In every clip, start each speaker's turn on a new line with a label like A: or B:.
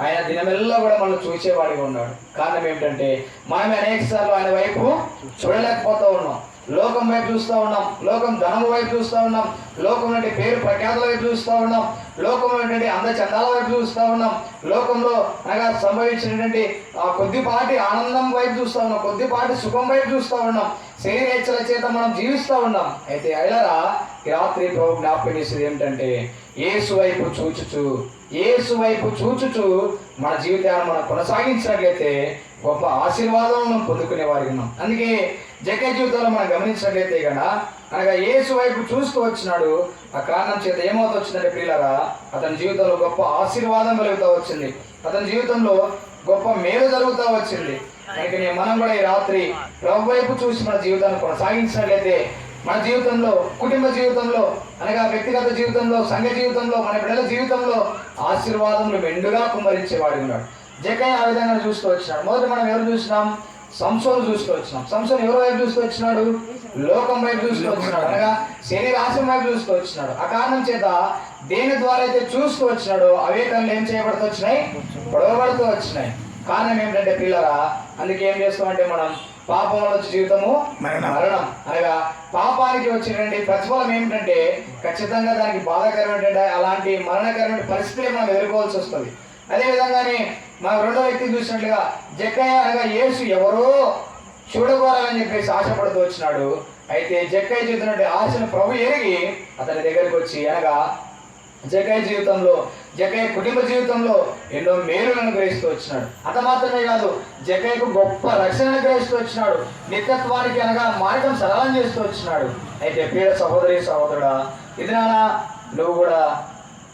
A: ఆయన దినమెల్లా కూడా మనం చూసేవాడిగా ఉన్నాడు. కారణం ఏమిటంటే మనం అనేక సార్లు ఆయన వైపు చూడలేకపోతూ ఉన్నాం. లోకం వైపు చూస్తూ ఉన్నాం. లోకం ధనము వైపు చూస్తూ ఉన్నాం. లోకం అంటే పేరు ప్రఖ్యాతుల వైపు చూస్తూ ఉన్నాం. లోకంలో ఏంటంటే అందచందాల వైపు చూస్తూ ఉన్నాం. లోకంలో అనగా సంభవించినటువంటి ఆ కొద్దిపాటి ఆనందం వైపు చూస్తూ ఉన్నాం. కొద్దిపాటి సుఖం వైపు చూస్తూ ఉన్నాం. శరీరేచ్ఛల చేత మనం జీవిస్తూ ఉన్నాం. అయితే అయ్యారా ఈ రాత్రి ప్రభు జ్ఞాపకం చేసేది ఏమిటంటే ఏసు వైపు చూచుచు ఏసు వైపు చూచుచు మన జీవితాన్ని మనం కొనసాగించినట్లయితే గొప్ప ఆశీర్వాదం మనం పొందుకునే వారికి ఉన్నాం. అందుకే జగ జీవితంలో మనం గమనించినట్లయితే కదా అనగా ఏసు వైపు చూస్తూ వచ్చినాడు ఆ కారణం చేత ఏమవుతూ వచ్చిందంటే పిల్లరా అతని జీవితంలో గొప్ప ఆశీర్వాదం కలుగుతూ వచ్చింది. అతని జీవితంలో గొప్ప మేలు జరుగుతూ వచ్చింది. అందుకని మనం కూడా ఈ రాత్రి ప్రభు వైపు చూసి మన జీవితాన్ని కొనసాగించినట్లయితే మన జీవితంలో కుటుంబ జీవితంలో అనగా వ్యక్తిగత జీవితంలో సంఘ జీవితంలో మన బిడ్డల జీవితంలో ఆశీర్వాదములు మెండుగా కుమ్మరించేవాడు ఉన్నాడు. జకయ్య ఆ విధంగా చూస్తూ వచ్చినాడు. మొదట మనం ఎవరు చూసినాం? సంసోను చూస్తూ వచ్చినాం. సంసోను ఎవరి వైపు చూస్తూ వచ్చినాడు? లోకం వైపు చూస్తూ వచ్చినాడు. అనగా శరీర వైపు చూస్తూ వచ్చినాడు. ఆ కారణం చేత దేని ద్వారా అయితే చూస్తూ వచ్చినాడో అవే కళ్ళు ఏం చేయబడుతూ వచ్చినాయి? పొడవబడుతూ వచ్చినాయి. కారణం ఏమిటంటే పిల్లరా అందుకే ఏం చేస్తామంటే మనం పాపంలో వచ్చే జీవితము
B: మరణం.
A: మరణం. అనగా పాపానికి వచ్చినటువంటి ప్రతిఫలం ఏమిటంటే ఖచ్చితంగా దానికి బాధాకరమైనటువంటి అలాంటి మరణకరమైన పరిస్థితులే మనం ఎదుర్కోవాల్సి వస్తుంది. అదే విధంగానే మన రెండో వ్యక్తి చూసినట్లుగా జక్కయ్య అనగా యేసు ఎవరో చూడగోరాలని చెప్పేసి ఆశపడుతూ వచ్చినాడు. అయితే జక్కయ్య చేతున్నటువంటి ఆశను ప్రభు ఎరిగి అతని దగ్గరికి వచ్చి అనగా జకయ్య జీవితంలో జకయ్య కుటుంబ జీవితంలో ఎన్నో మేలులను గ్రహిస్తూ వచ్చినాడు. అంత మాత్రమే కాదు జకయ్యకు గొప్ప రక్షణను గ్రహిస్తూ వచ్చినాడు. నిత్యత్వానికి అనగా మార్గం సరళం చేస్తూ వచ్చినాడు. అయితే పేద సహోదరి సహోదరుడా ఇది నానా నువ్వు కూడా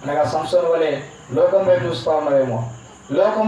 A: అనగా సంస్థల వలె లోకం వైపు చూస్తా ఉన్నావేమో. లోకం